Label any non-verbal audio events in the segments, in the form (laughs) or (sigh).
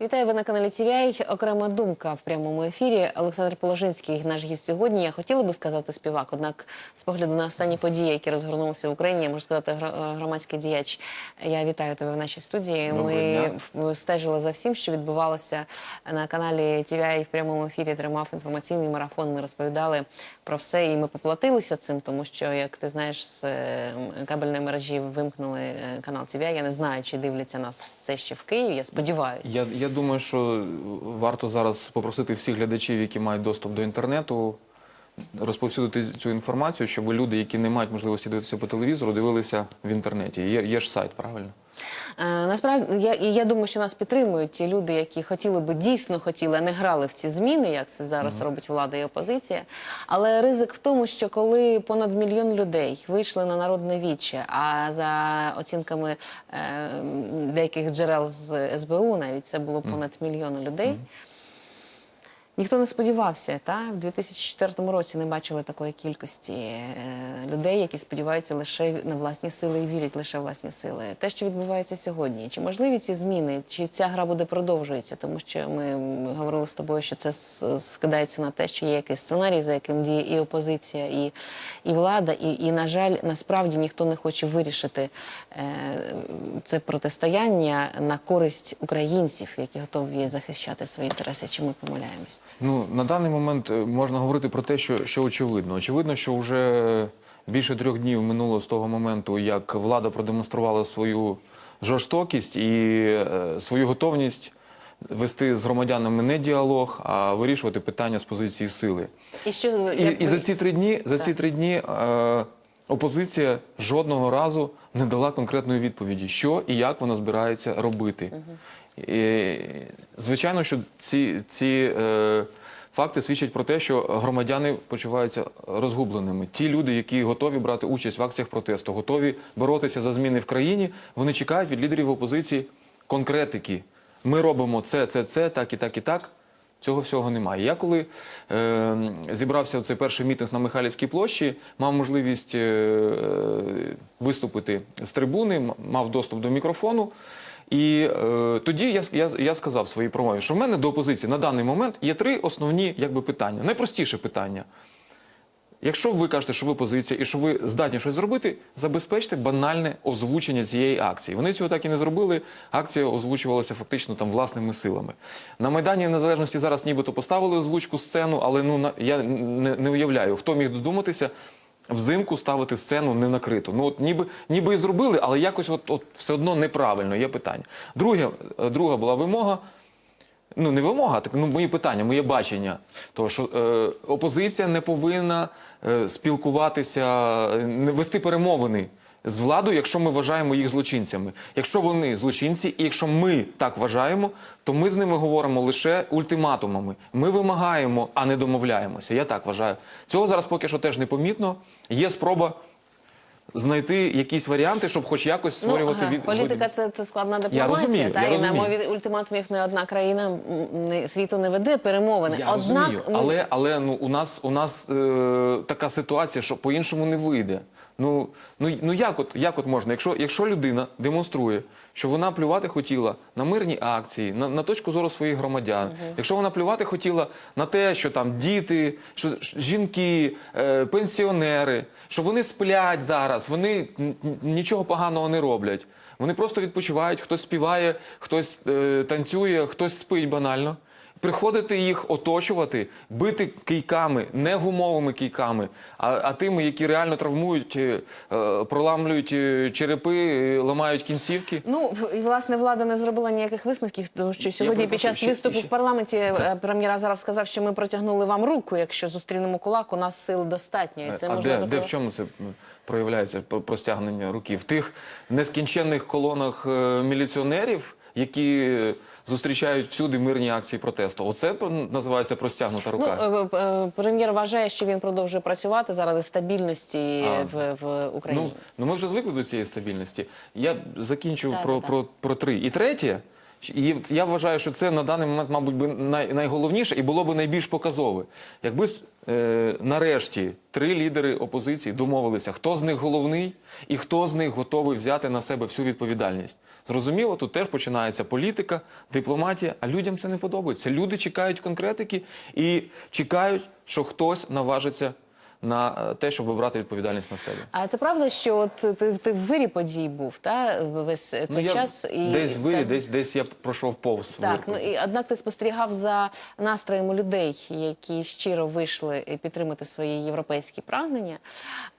Вітаю ви на каналі ТВА. Окрема думка в прямому ефірі. Олександр Положинський, наш гість сьогодні. Я хотіла би сказати співак, однак з погляду на останні події, які розгорнулися в Україні, я можу сказати, громадський діяч. Я вітаю тебе в нашій студії. Ми стежили за всім, що відбувалося на каналі ТВА в прямому ефірі тримав інформаційний марафон. Ми розповідали про все, і ми поплатилися цим, тому що, як ти знаєш, з кабельної мережі вимкнули е, канал ТВА. Я не знаю, чи дивляться нас все ще в Києві. Я сподіваюся. Я, я думаю, що варто зараз попросити всіх глядачів, які мають доступ до інтернету, розповсюдити цю інформацію, щоб люди, які не мають можливості дивитися по телевізору, дивилися в інтернеті. Є, є ж сайт, правильно? Е, Насправді я я думаю, що нас підтримують ті люди, які хотіли би дійсно хотіли, а не грали в ці зміни, як це зараз робить влада і опозиція. Але ризик в тому, що коли понад мільйон людей вийшли на народне віче, а за оцінками е, деяких джерел з СБУ, навіть це було понад мільйон людей. Ніхто не сподівався, та в 2004 році не бачили такої кількості е, людей, які сподіваються лише на власні сили і вірять лише в власні сили. Те, що відбувається сьогодні, чи можливі ці зміни, чи ця гра буде продовжується? Тому що ми говорили з тобою, що це скидається на те, що є якийсь сценарій, за яким діє і опозиція, і, і влада, і, і на жаль, насправді ніхто не хоче вирішити е, це протистояння на користь українців, які готові захищати свої інтереси. Чи ми помиляємось? Ну, на даний момент е, можна говорити про те, що, що очевидно. Очевидно, що вже більше трьох днів минуло з того моменту, як влада продемонструвала свою жорстокість і е, свою готовність вести з громадянами не діалог, а вирішувати питання з позиції сили. І що І, як і за ці три дні, за ці три дні е, опозиція жодного разу не дала конкретної відповіді, що і як вона збирається робити. І, звичайно, що ці, ці е, факти свідчать про те, що громадяни почуваються розгубленими. Ті люди, які готові брати участь в акціях протесту, готові боротися за зміни в країні, вони чекають від лідерів опозиції конкретики. Ми робимо це, це, це, так і так і так. Цього всього немає. Я коли е, зібрався в цей перший мітинг на Михайлівській площі, мав можливість е, виступити з трибуни, мав доступ до мікрофону. І е, тоді я, я, я сказав своїй промові, що в мене до опозиції на даний момент є три основні якби, питання. Найпростіше питання. Якщо ви кажете, що ви позиція і що ви здатні щось зробити, забезпечте банальне озвучення цієї акції. Вони цього так і не зробили. Акція озвучувалася фактично там власними силами. На Майдані Незалежності зараз нібито поставили озвучку сцену, але ну я не, не уявляю, хто міг додуматися. Взимку ставити сцену не накриту. Ну от ніби ніби і зробили, але якось от, от все одно неправильно. Є питання. Друге, е, друга була вимога ну не вимога, так ну мої питання, моє бачення. Того, що е, опозиція не повинна е, спілкуватися, е, не вести перемовини з владою, якщо ми вважаємо їх злочинцями. Якщо вони злочинці, і якщо ми так вважаємо, то ми з ними говоримо лише ультиматумами. Ми вимагаємо, а не домовляємося. Я так вважаю. Цього зараз поки що теж непомітно. Є спроба. Знайти якісь варіанти, щоб хоч якось створювати Ну, ага. від політика це, це складна дипломатія. розумію, та я і розумію. на мові ультиматумів не одна країна світу не веде перемовини. Я Однак розумію, але, але ну, у нас, у нас е, така ситуація, що по-іншому не вийде. Ну, ну, ну як, от, як от можна? Якщо, якщо людина демонструє, що вона плювати хотіла на мирні акції, на, на точку зору своїх громадян, якщо вона плювати хотіла на те, що там діти, що жінки, е, пенсіонери, що вони сплять зараз, вони нічого поганого не роблять. Вони просто відпочивають, хтось співає, хтось е, танцює, хтось спить банально. Приходити їх оточувати, бити кийками, не гумовими кийками, а, а тими, які реально травмують, е, е, проламлюють е, черепи, ламають кінцівки. Ну і власне влада не зробила ніяких висновків, тому що сьогодні під час виступу ще- в парламенті прем'єр Азаров сказав, що ми протягнули вам руку. Якщо зустрінемо кулак, у нас сил достатньо. І це а можна де, де в чому це проявляється простягнення руки? В тих нескінченних колонах міліціонерів, які зустрічають всюди мирні акції протесту. Оце називається простягнута Ну, рука. е, е, прем'єр вважає, що він продовжує працювати заради стабільності А. в, в Україні. Ну, ну ми вже звикли до цієї стабільності. Я закінчу Так, про, так, про три. І третє, І я вважаю, що це на даний момент, мабуть, би най, найголовніше і було б найбільш показове. Якби е, нарешті три лідери опозиції домовилися, хто з них головний і хто з них готовий взяти на себе всю відповідальність. Зрозуміло, тут теж починається політика, дипломатія, а людям це не подобається. Люди чекають конкретики і чекають, що хтось наважиться на е, те, щоб брати відповідальність на себе. А це правда, що от ти, ти в вирі подій був, та весь цей Ну, я час і десь в вирі, так, десь, десь я пройшов повз. Так, ну і однак ти спостерігав за настроєм людей, які щиро вийшли е, підтримати свої європейські прагнення.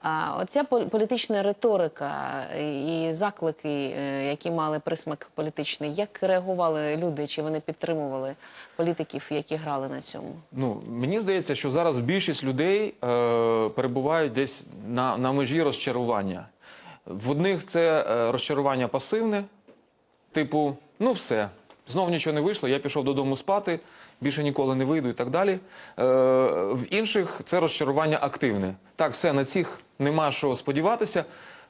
А оця пол- політична риторика і заклики, е, які мали присмак політичний, як реагували люди? Чи вони підтримували політиків, які грали на цьому? Ну, мені здається, що зараз більшість людей е, перебувають десь на, на межі розчарування. В одних це е, розчарування пасивне, типу, ну все, знов нічого не вийшло, я пішов додому спати, більше ніколи не вийду і так далі. Е, в інших це розчарування активне. Так, все, на цих нема що сподіватися.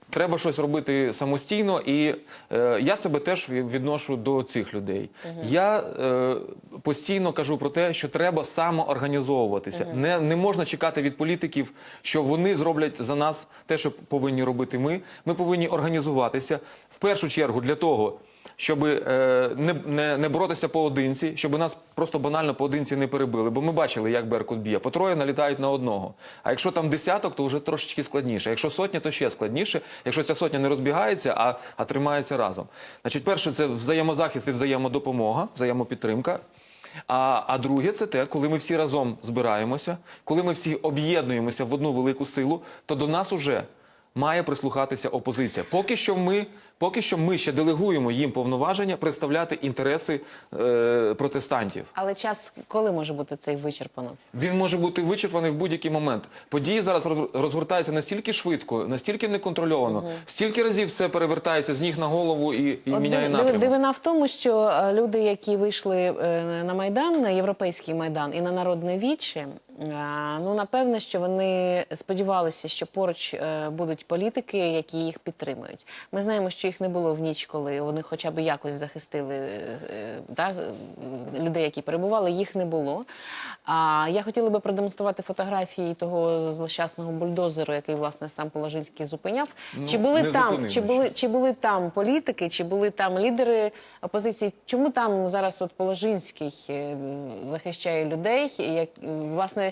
Треба щось робити самостійно, і е, я себе теж відношу до цих людей. Я е, постійно кажу про те, що треба самоорганізовуватися. Не, не можна чекати від політиків, що вони зроблять за нас те, що повинні робити ми. Ми повинні організуватися в першу чергу для того, щоб е, не, не, не боротися поодинці, щоб нас просто банально поодинці не перебили. Бо ми бачили, як Беркут б'є. По троє налітають на одного. А якщо там десяток, то вже трошечки складніше. Якщо сотня, то ще складніше. Якщо ця сотня не розбігається, а, а тримається разом. Значить, перше, це взаємозахист і взаємодопомога, взаємопідтримка. А, а друге, це те, коли ми всі разом збираємося, коли ми всі об'єднуємося в одну велику силу, то до нас уже має прислухатися опозиція. Поки що ми, поки що ми ще делегуємо їм повноваження представляти інтереси е, протестантів. Але час коли може бути цей вичерпано? Він може бути вичерпаний в будь-який момент. Події зараз роз- розгортаються настільки швидко, настільки неконтрольовано, стільки разів все перевертається з ніг на голову і, і От міняє напрямок. Дивина в тому, що е, люди, які вийшли е, на майдан, на європейський майдан і на народне віче, ну напевне, що вони сподівалися, що поруч е, будуть політики, які їх підтримують. Ми знаємо, що їх не було в ніч, коли вони хоча б якось захистили е, да, людей, які перебували. Їх не було. А я хотіла би продемонструвати фотографії того злощасного бульдозеру, який власне сам Положинський зупиняв. Ну, чи були там, чи були чи були там політики, чи були там лідери опозиції? Чому там зараз от Положинський е, захищає людей? Як е, власне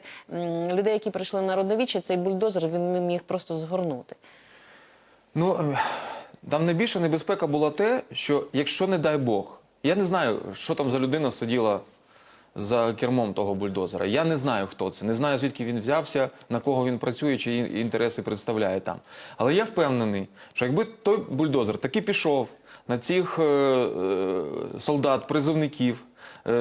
людей, які прийшли на родовіччя, цей бульдозер він міг просто згорнути. Ну е, там найбільша небезпека була те, що якщо не дай Бог, я не знаю, що там за людина сиділа за кермом того бульдозера. Я не знаю, хто це, не знаю, звідки він взявся, на кого він працює, чи інтереси представляє там. Але я впевнений, що якби той бульдозер таки пішов на цих е, е, солдат, призовників. Е,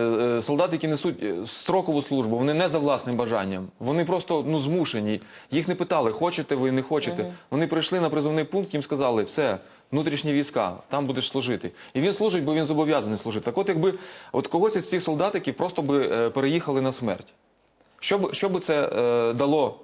е, які несуть е, строкову службу, вони не за власним бажанням. Вони просто ну змушені. Їх не питали, хочете ви, не хочете. Вони прийшли на призовний пункт, їм сказали, все, внутрішні війська, там будеш служити. І він служить, бо він зобов'язаний служити. Так от, якби от когось із цих солдатиків просто би е, переїхали на смерть. Що б, що би це е, дало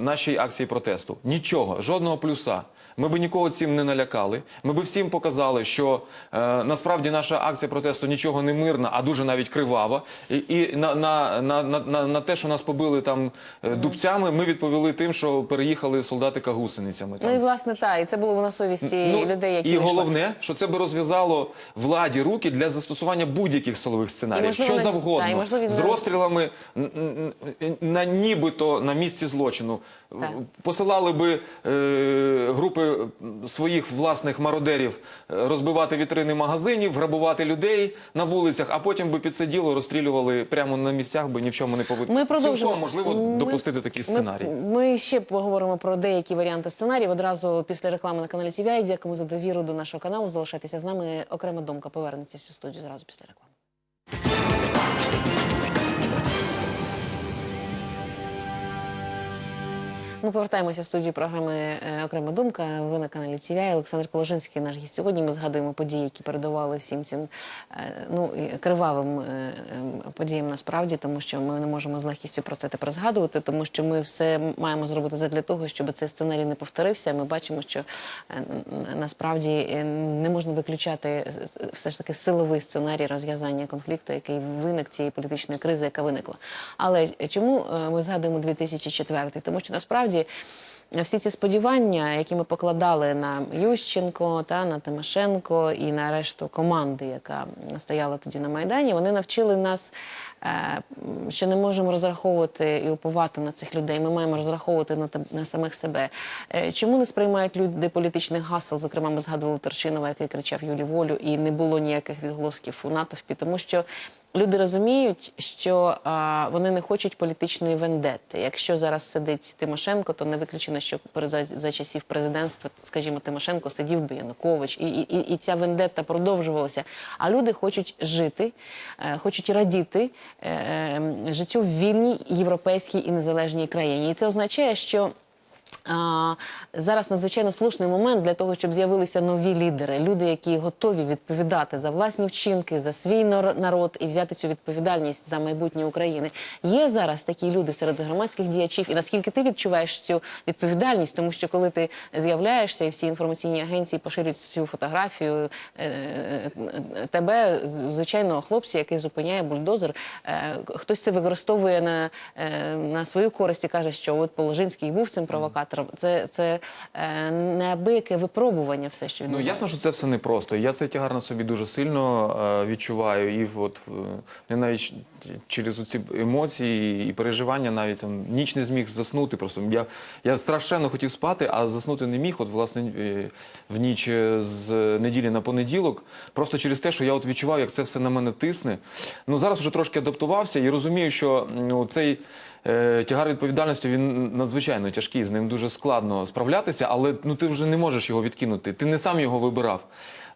нашій акції протесту? Нічого, жодного плюса. Ми би нікого цим не налякали. Ми би всім показали, що е, насправді наша акція протесту нічого не мирна, а дуже навіть кривава. І, і на, на, на, на, на, на те, що нас побили там е, дубцями, ми відповіли тим, що переїхали солдатика гусеницями. Ну і власне та і це було на совісті людей, які Ну, і вийшли. головне, що це би розв'язало владі руки для застосування будь-яких силових сценаріїв, І, можливо, що завгодно, та, і, можливо, з розстрілами на нібито на місці злочину. Так. Посилали би е, групи своїх власних мародерів е, розбивати вітрини магазинів, грабувати людей на вулицях, а потім би під це діло розстрілювали прямо на місцях, би ні в чому не повинні. Ми продовжимо. Цілком можливо Ми- допустити такий сценарій. Ми, ми ще поговоримо про деякі варіанти сценаріїв одразу після реклами на каналі TVI. Дякуємо за довіру до нашого каналу. Залишайтеся з нами. Окрема думка повернеться в цю студію зразу після реклами. Ми повертаємося в студію програми е, Окрема думка. Ви на каналі ТВІ. Олександр Положинський, наш гість сьогодні. Ми згадуємо події, які передували всім цим е, ну, кривавим е, подіям насправді, тому що ми не можемо з легкістю про це тепер згадувати, тому що ми все маємо зробити задля того, щоб цей сценарій не повторився. Ми бачимо, що насправді не можна виключати все ж таки силовий сценарій розв'язання конфлікту, який виник цієї політичної кризи, яка виникла. Але чому ми згадуємо 2004? Тому що насправді. Всі ці сподівання, які ми покладали на Ющенко та на Тимошенко і на решту команди, яка стояла тоді на майдані, вони навчили нас, е, що не можемо розраховувати і уповати на цих людей. Ми маємо розраховувати на, на самих себе. Е, Чому не сприймають люди політичних гасел? Зокрема, ми згадували Торшинова, який кричав Юлі волю, і не було ніяких відголосків у натовпі, тому що Люди розуміють, що а, вони не хочуть політичної вендетти. Якщо зараз сидить Тимошенко, то не виключено, що за, за часів президентства, скажімо, Тимошенко сидів би Янукович, і, і, і- ця вендетта продовжувалася. А люди хочуть жити, е, хочуть радіти е, е, життю в вільній європейській і незалежній країні. І це означає, що зараз надзвичайно слушний момент для того, щоб з'явилися нові лідери, люди, які готові відповідати за власні вчинки, за свій нар- народ і взяти цю відповідальність за майбутнє України. Є зараз такі люди серед громадських діячів, і наскільки ти відчуваєш цю відповідальність, тому що коли ти з'являєшся і всі інформаційні агенції поширюють цю фотографію е, е, е, тебе, з- звичайного хлопця, який зупиняє бульдозер, хтось це використовує на, на свою користь і каже, що от Положинський був цим провокатором. Це, це е, неабияке випробування, все, що Ну відбувається. ясно, що це все непросто. Я цей тягар на собі дуже сильно е, відчуваю, і от не навіть через ці емоції і переживання, навіть там ніч не зміг заснути. Просто я, я страшенно хотів спати, а заснути не міг. От власне е, в ніч е, з неділі на понеділок, просто через те, що я от відчував, як це все на мене тисне. Ну зараз вже трошки адаптувався і розумію, що ну, цей. Е, Тягар відповідальності він надзвичайно тяжкий, з ним дуже складно справлятися, але ну ти вже не можеш його відкинути. Ти не сам його вибирав.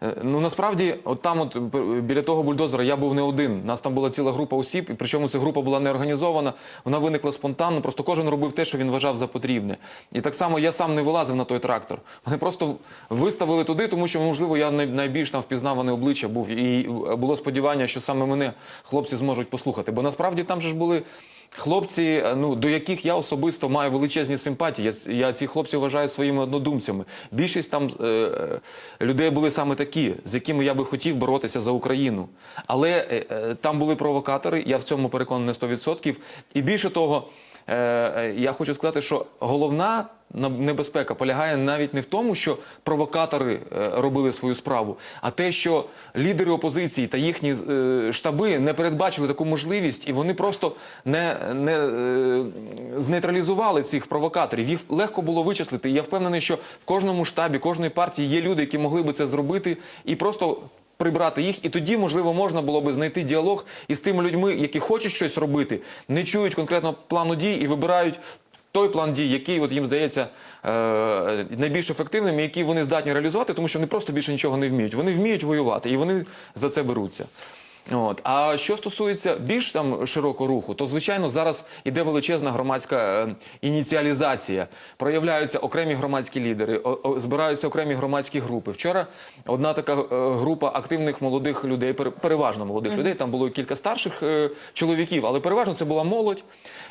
Е, Ну насправді, от там, от біля того бульдозера, я був не один. Нас там була ціла група осіб, і причому ця група була не організована. Вона виникла спонтанно. Просто кожен робив те, що він вважав за потрібне. І так само я сам не вилазив на той трактор. Вони просто виставили туди, тому що можливо я най- найбільш там впізнаване обличчя був, і було сподівання, що саме мене хлопці зможуть послухати. Бо насправді там же ж були. Хлопці, е, ну до яких я особисто маю величезні симпатії. Я, я ці хлопці вважаю своїми однодумцями. Більшість там е, е, людей були саме такі, з якими я би хотів боротися за Україну. Але е, е, там були провокатори. Я в цьому переконаний на 100%. І більше того, я хочу сказати, що головна небезпека полягає навіть не в тому, що провокатори е, робили свою справу, а те, що лідери опозиції та їхні е, штаби не передбачили таку можливість, і вони просто не, не е, знейтралізували цих провокаторів. Їх легко було вичислити. І я впевнений, що в кожному штабі, кожної партії є люди, які могли би це зробити, і просто. Прибрати їх, і тоді, можливо, можна було би знайти діалог із тими людьми, які хочуть щось робити, не чують конкретно плану дій і вибирають той план дій, який от їм здається е, найбільш ефективним, і який вони здатні реалізувати, тому що вони просто більше нічого не вміють. Вони вміють воювати, і вони за це беруться. От. А що стосується більш там широкого руху, то звичайно зараз іде величезна громадська е, ініціалізація. Проявляються окремі громадські лідери, збираються окремі громадські групи. Вчора одна така е, група активних молодих людей, пере- переважно молодих людей, там було кілька старших е, чоловіків, але переважно це була молодь.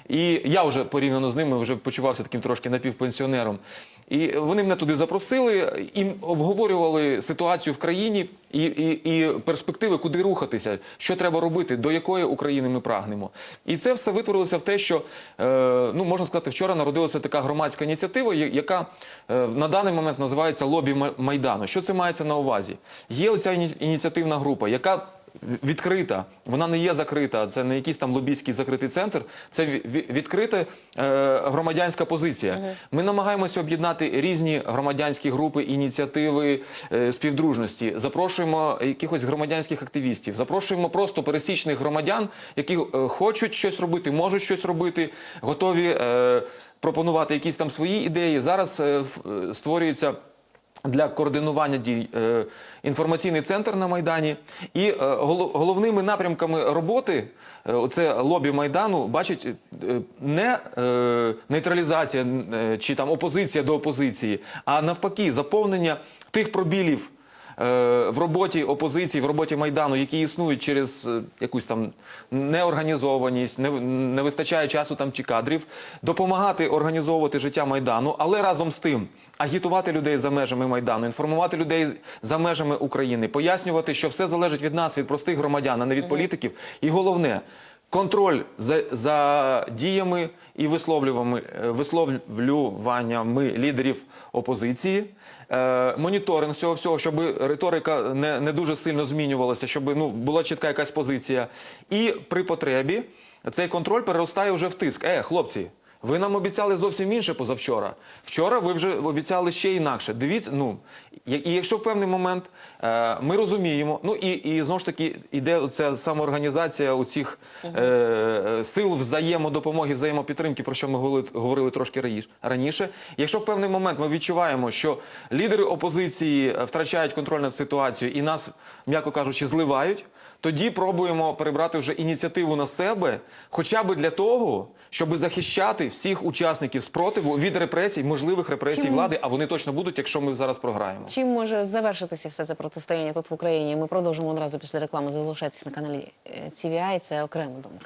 І я вже порівняно з ними вже почувався таким трошки напівпенсіонером. І вони мене туди запросили і обговорювали ситуацію в країні і, і, і перспективи, куди рухатися, що треба робити, до якої України ми прагнемо. І це все витворилося в те, що е, ну можна сказати, вчора народилася така громадська ініціатива, яка е, на даний момент називається лобі Ма- майдану. Що це мається на увазі? Є іні- ініціативна група, яка відкрита, вона не є закрита, це не якийсь там лобійський закритий центр, це ві- ві- відкрита е, громадянська позиція. Ми намагаємося об'єднати різні громадянські групи, ініціативи е, співдружності. Запрошуємо якихось громадянських активістів, запрошуємо просто пересічних громадян, які е, хочуть щось робити, можуть щось робити, готові пропонувати якісь там свої ідеї. Зараз створюється. Для координування дій е, інформаційний центр на майдані, і е, головними напрямками роботи це оце лобі майдану бачить е, не е, нейтралізація е, чи там опозиція до опозиції, а навпаки, заповнення тих пробілів е, в роботі опозиції, в роботі майдану, які існують через е, якусь там неорганізованість, не, не вистачає часу там чи кадрів, допомагати організовувати життя майдану, але разом з тим агітувати людей за межами майдану, інформувати людей за межами України, пояснювати, що все залежить від нас, від простих громадян, а не від політиків. І головне. Контроль за, за діями і висловлюваннями, е, лідерів опозиції, е, моніторинг цього всього, щоб риторика не, не дуже сильно змінювалася, щоб ну, була чітка якась позиція. І при потребі цей контроль переростає вже в тиск. Е, хлопці, ви нам обіцяли зовсім інше позавчора. Вчора ви вже обіцяли ще інакше. Дивіться, ну і якщо в певний момент е, ми розуміємо, ну і, і знову ж таки іде ця самоорганізація у цих е, е, сил взаємодопомоги, взаємопідтримки, про що ми говорили, говорили трошки раніше-. Якщо в певний момент ми відчуваємо, що лідери опозиції е, втрачають контроль над ситуацією і нас, м'яко кажучи, зливають. Тоді пробуємо перебрати вже ініціативу на себе, хоча б для того, щоб захищати всіх учасників спротиву від репресій, можливих репресій влади, а вони точно будуть, якщо ми зараз програємо. Чим може завершитися все це протистояння тут в Україні? Ми продовжимо одразу після реклами. Залишайтесь на каналі е, CVI. Це окрема думка.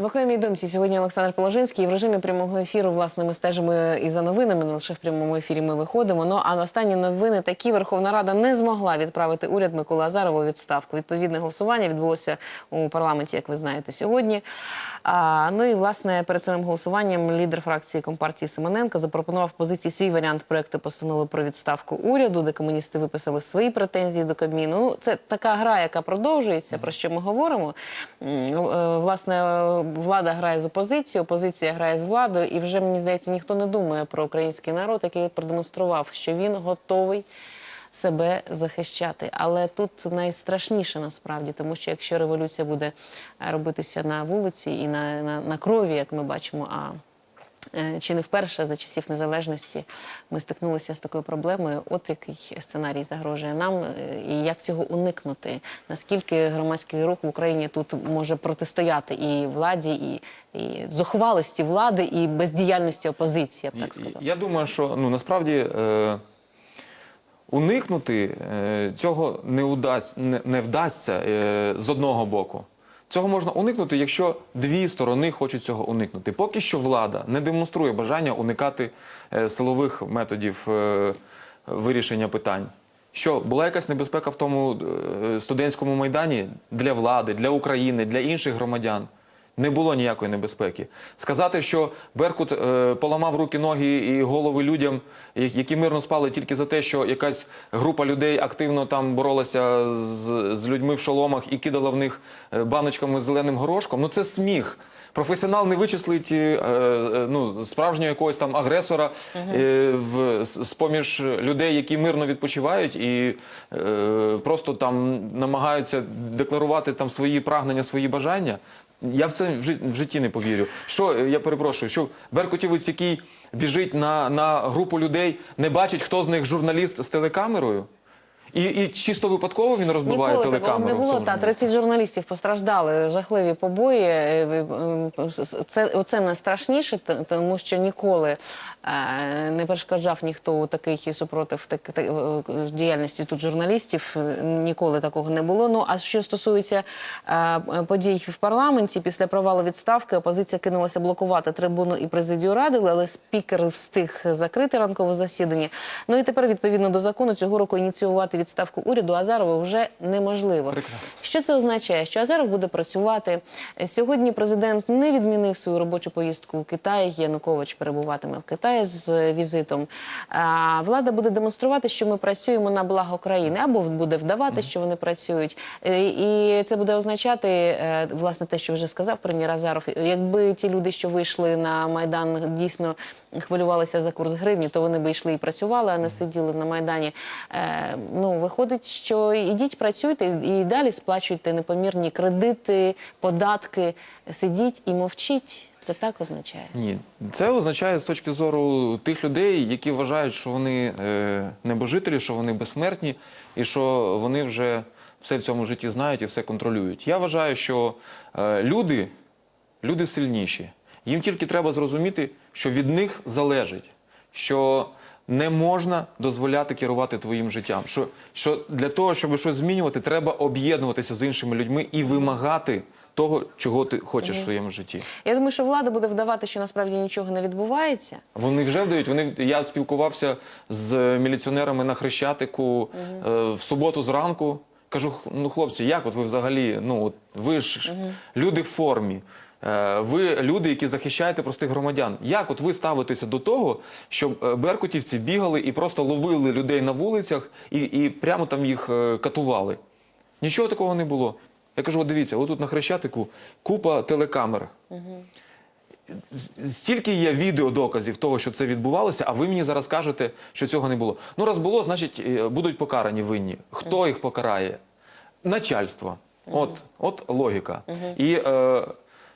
В окремій думці сьогодні Олександр Положинський в режимі прямого ефіру. Власне, ми стежимо і за новинами. Не лише в прямому ефірі ми виходимо. Ну а останні новини такі Верховна Рада не змогла відправити уряд Миколи Азарова у відставку. Відповідне голосування відбулося у парламенті, як ви знаєте, сьогодні. А, ну і власне перед самим голосуванням лідер фракції компартії Семененко запропонував позиції свій варіант проекту постанови про відставку уряду, де комуністи виписали свої претензії до Кабміну. Ну це така гра, яка продовжується. Про що ми говоримо? Е, Власне, влада грає з опозицією, опозиція грає з владою, і вже мені здається, ніхто не думає про український народ, який продемонстрував, що він готовий. Себе захищати, але тут найстрашніше насправді, тому що якщо революція буде е, робитися на вулиці і на, на, на крові, як ми бачимо, а е, чи не вперше за часів незалежності ми стикнулися з такою проблемою. От який сценарій загрожує нам, е, і як цього уникнути? Наскільки громадський рух в Україні тут може протистояти і владі, і, і зухвалості влади, і бездіяльності опозиції, я б так сказала. Я думаю, що ну насправді е, уникнути е, цього не, удасть, не, вдасться е, з одного боку. Цього можна уникнути, якщо дві сторони хочуть цього уникнути. Поки що влада не демонструє бажання уникати е, силових методів вирішення питань. Що була якась небезпека в тому студентському майдані для влади, для України, для інших громадян? Не було ніякої небезпеки. Сказати, що Беркут е, поламав руки, ноги і голови людям, які мирно спали тільки за те, що якась група людей активно там боролася з, з людьми в шоломах і кидала в них е, баночками з зеленим горошком. Ну це сміх. Професіонал не вичислить е, е, ну, справжнього якогось там агресора е, в, з- з-поміж людей, які мирно відпочивають і е, просто там намагаються декларувати там свої прагнення, свої бажання. Я в це в житті не повірю. Що е, я перепрошую, що Беркутівець, який біжить на, на групу людей, не бачить, хто з них журналіст з телекамерою? І, і чисто випадково він розбиває Ніколи телекамеру. не було. Та журналіста? 30 журналістів постраждали, жахливі побої. Е, е, е, Це оце найстрашніше, тому що ніколи не перешкоджав ніхто у такий супротив так, та- е, діяльності тут журналістів. Ніколи такого не було. Ну а що стосується подій в парламенті, після провалу відставки опозиція кинулася блокувати трибуну і президію ради, але спікер встиг закрити ранкове засідання. Ну і тепер, відповідно до закону, цього року ініціювати відставку уряду Азарова вже неможливо. Прекрасно. Що це означає? Що Азаров буде працювати сьогодні. Президент не відмінив свою робочу поїздку у Китай. Янукович перебуватиме в Китаї з візитом. А, влада буде демонструвати, що ми працюємо на благо країни, або буде вдавати, що вони працюють. І це буде означати е, власне те, що вже сказав прем'єр Азаров. Якби ті люди, що вийшли на майдан, дійсно хвилювалися за курс гривні, то вони би йшли і працювали, а не сиділи на майдані. Е, Ну виходить, що ідіть працюйте і далі сплачуйте непомірні кредити, податки, сидіть і мовчіть. Це так означає. Ні, це означає з точки зору тих людей, які вважають, що вони е, небожителі, що вони безсмертні, і що вони вже все в цьому житті знають і все контролюють. Я вважаю, що е, люди, люди сильніші. Їм тільки треба зрозуміти, що від них залежить, що не можна дозволяти керувати твоїм життям. Що, що для того, щоб щось змінювати, треба об'єднуватися з іншими людьми і вимагати того, чого ти хочеш в своєму житті. Я думаю, що влада буде вдавати, що насправді нічого не відбувається. Вони вже вдають. Вони я спілкувався з міліціонерами на Хрещатику е, в суботу зранку. Кажу, ну хлопці, як от ви взагалі? Ну от ви ж люди в формі. Е, Ви люди, які захищаєте простих громадян. Як от ви ставитеся до того, щоб е, беркутівці бігали і просто ловили людей на вулицях і, і прямо там їх е, катували? Нічого такого не було. Я кажу, от дивіться, отут на Хрещатику купа телекамер. Стільки є відеодоказів того, що це відбувалося, а ви мені зараз кажете, що цього не було. Ну, раз було, значить будуть покарані винні. Хто їх покарає? Начальство. От, от логіка. І е,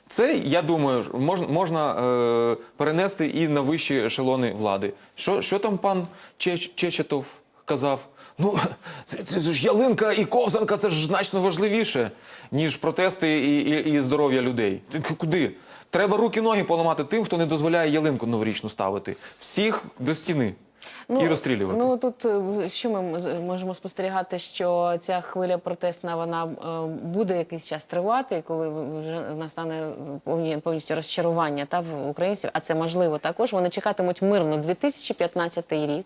це, я думаю, можна, можна е, перенести і на вищі ешелони влади. Що, що там пан Чеч, Чечетов казав? Ну, (laughs) це, це ж ялинка і ковзанка це ж значно важливіше, ніж протести і, і, і здоров'я людей. Куди? Треба руки-ноги поламати тим, хто не дозволяє ялинку новорічну ставити. Всіх до стіни і розстрілювати. Ну тут е, що ми можемо спостерігати, що ця хвиля протестна вона е, буде якийсь час тривати, коли вже настане повні, повністю розчарування та в українців. А це можливо також. Вони чекатимуть мирно 2015 рік,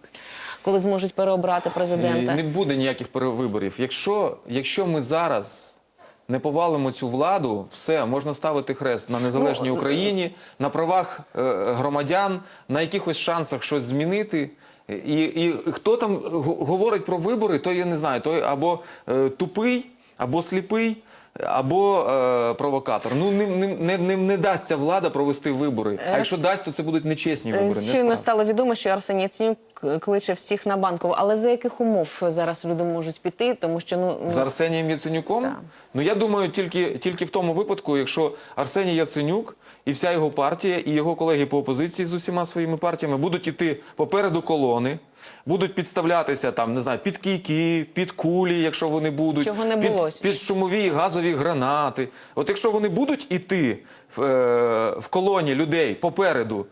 коли зможуть переобрати президента. Не буде ніяких перевиборів. Якщо, якщо ми зараз не повалимо цю владу, все можна ставити хрест на незалежній Ну, Україні, на правах е, громадян, на якихось шансах щось змінити. І, і хто там говорить про вибори, то я не знаю, той або е, тупий, або сліпий. Або е, провокатор. Ну не, не, не, не, дасть ця влада провести вибори. А якщо дасть, то це будуть нечесні вибори. не Е, Щойно не стало відомо, що Арсеній Яценюк кличе всіх на банкову. Але за яких умов зараз люди можуть піти? Тому що ну З Арсенієм Яценюком? Так. Ну я думаю, тільки, тільки в тому випадку, якщо Арсеній Яценюк і вся його партія, і його колеги по опозиції з усіма своїми партіями будуть іти попереду колони, будуть підставлятися там, не знаю, під кійки, під кулі, якщо вони будуть, Чого не під, було. під шумові газові гранати. От якщо вони будуть іти в, е, в колоні людей попереду.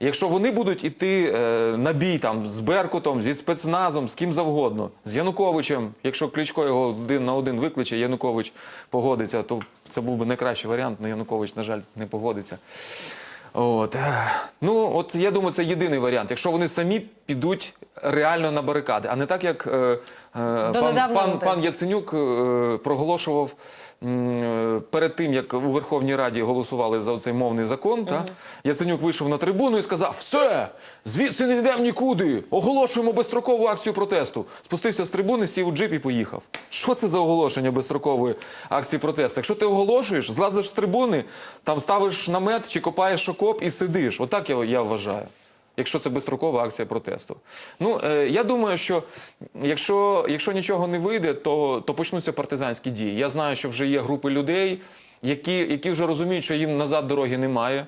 Якщо вони будуть іти е, на бій там з Беркутом, зі спецназом, з ким завгодно, з Януковичем, якщо Кличко його один на один викличе, Янукович погодиться, то це був би найкращий варіант, але Янукович, на жаль, не погодиться. От. Ну, от я думаю, це єдиний варіант. Якщо вони самі підуть реально на барикади, а не так, як е, е, пан, пан, пан. Яценюк е, проголошував м, е, перед тим, як у Верховній Раді голосували за цей мовний закон. Та, Яценюк вийшов на трибуну і сказав: все, звідси не йдемо нікуди. Оголошуємо безстрокову акцію протесту. Спустився з трибуни, сів у джип і поїхав. Що це за оголошення безстрокової акції протесту? Якщо ти оголошуєш, злазиш з трибуни, там ставиш намет чи копаєш окоп і сидиш. Отак я, я вважаю якщо це безстрокова акція протесту. Ну, е, я думаю, що якщо, якщо нічого не вийде, то, то почнуться партизанські дії. Я знаю, що вже є групи людей, які, які вже розуміють, що їм назад дороги немає.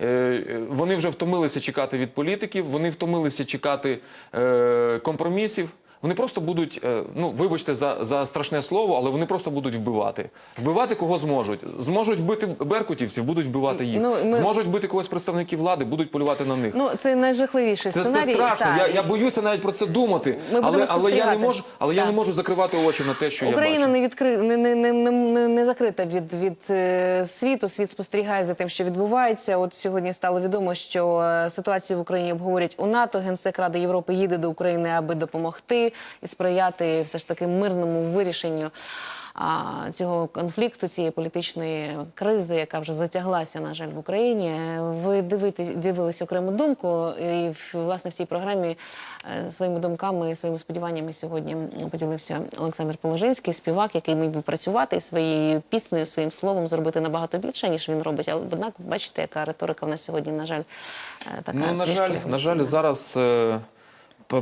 Е, е, Вони вже втомилися чекати від політиків, вони втомилися чекати е, компромісів. Вони просто будуть, е, ну вибачте за, за страшне слово, але вони просто будуть вбивати. Вбивати кого зможуть. Зможуть вбити беркутівців, будуть вбивати їх. Ну, ми- Зможуть вбити когось представників влади, будуть полювати на них. Ну це найжахливіший Це, це страшно. Та, Я, я боюся навіть про це думати. Ми але, але я не можу, але я не можу закривати очі на те, що Україна я бачу. не відкри... не, не, не, не, не, не закрита від, від е, світу. Світ спостерігає за тим, що відбувається. От сьогодні стало відомо, що е, ситуацію в Україні обговорять у НАТО. Генсек Ради Європи їде до України, аби допомогти і сприяти все ж таки мирному вирішенню. А цього конфлікту, цієї політичної кризи, яка вже затяглася, на жаль, в Україні. Ви дивитесь, дивились окрему думку, і власне в цій програмі е, своїми думками, і своїми сподіваннями сьогодні поділився Олександр Положинський, співак, який міг би працювати і своєю піснею, своїм словом зробити набагато більше, ніж він робить. Але однак, бачите, яка риторика в нас сьогодні, на жаль, е, така Ну, на жаль, на жаль, зараз е,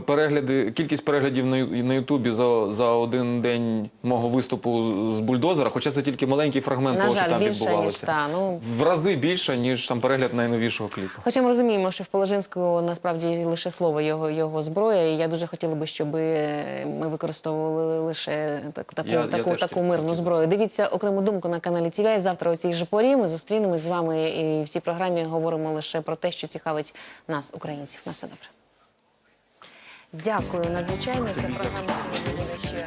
Перегляди, кількість переглядів на, Ютубі за, за один день мого виступу з бульдозера, хоча це тільки маленький фрагмент На того, що там більше, ніж відбувалося. та. Ну, В рази більше, ніж там перегляд найновішого кліпу. Хоча ми розуміємо, що в Положинського насправді лише слово його, його зброя, і я дуже хотіла би, щоб ми використовували лише так, таку, Я- я таку, теж таку мирну хотів. зброю. Дивіться окрему думку на каналі TVI. Завтра у цій же порі ми зустрінемось з вами і в цій програмі говоримо лише про те, що цікавить нас, українців. На все добре. Дякую надзвичайно. Ця програма буде ще.